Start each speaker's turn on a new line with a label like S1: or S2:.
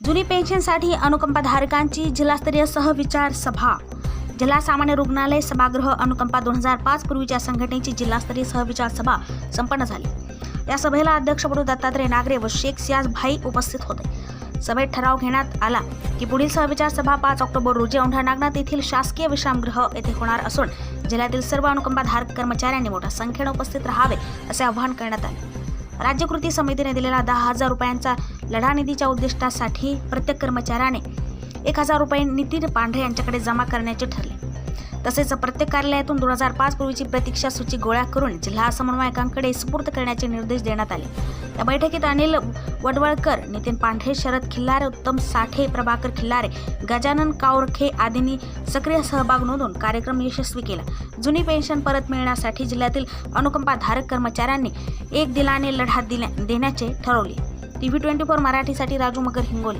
S1: जुनी पेन्शनसाठी अनुकंपाधारकांची जिल्हास्तरीय सहविचार सभा. जिल्हा सामान्य रुग्णालय सभागृह अनुकंपा दोन हजार पाच पूर्वीच्या संघटनेची जिल्हास्तरीय सहविचार सभा संपन्न झाली. या सभेला अध्यक्ष म्हणून दत्तात्रय नागरे व शेख सियाज भाई उपस्थित होते. सभेत ठराव घेण्यात आला की पुढील सहविचार सभा पाच ऑक्टोबर रोजी औंढा नागनाथ येथील शासकीय विश्रामगृह येथे होणार असून जिल्ह्यातील सर्व अनुकंपाधारक कर्मचाऱ्यांनी मोठ्या संख्येने उपस्थित राहावे असे आवाहन करण्यात आले. राज्य कृती समितीने दिलेला दहा हजार रुपयांचा लढा निधीच्या उद्दिष्टासाठी प्रत्येक कर्मचाऱ्याने एक हजार रुपये नितीन पांढरे यांच्याकडे जमा करण्याचे ठरले. तसेच प्रत्येक कार्यालयातून दोन हजार पाच पूर्वीची प्रतीक्षा सूची गोळा करून जिल्हा समन्वयकांकडे सुपूर्द करण्याचे निर्देश देण्यात आले. या बैठकीत अनिल वडवळकर नितीन पांढरे शरद खिल्लारे उत्तम साठे प्रभाकर खिल्लारे गजानन कावरखे आदींनी सक्रिय सहभाग नोंदवून कार्यक्रम यशस्वी केला. जुनी पेन्शन परत मिळण्यासाठी जिल्ह्यातील अनुकंपाधारक कर्मचाऱ्यांनी एक दिलाने लढा दिल्या देण्याचे ठरवले. टी व्ही ट्वेंटी फोर मराठीसाठी राजू मगर हिंगोली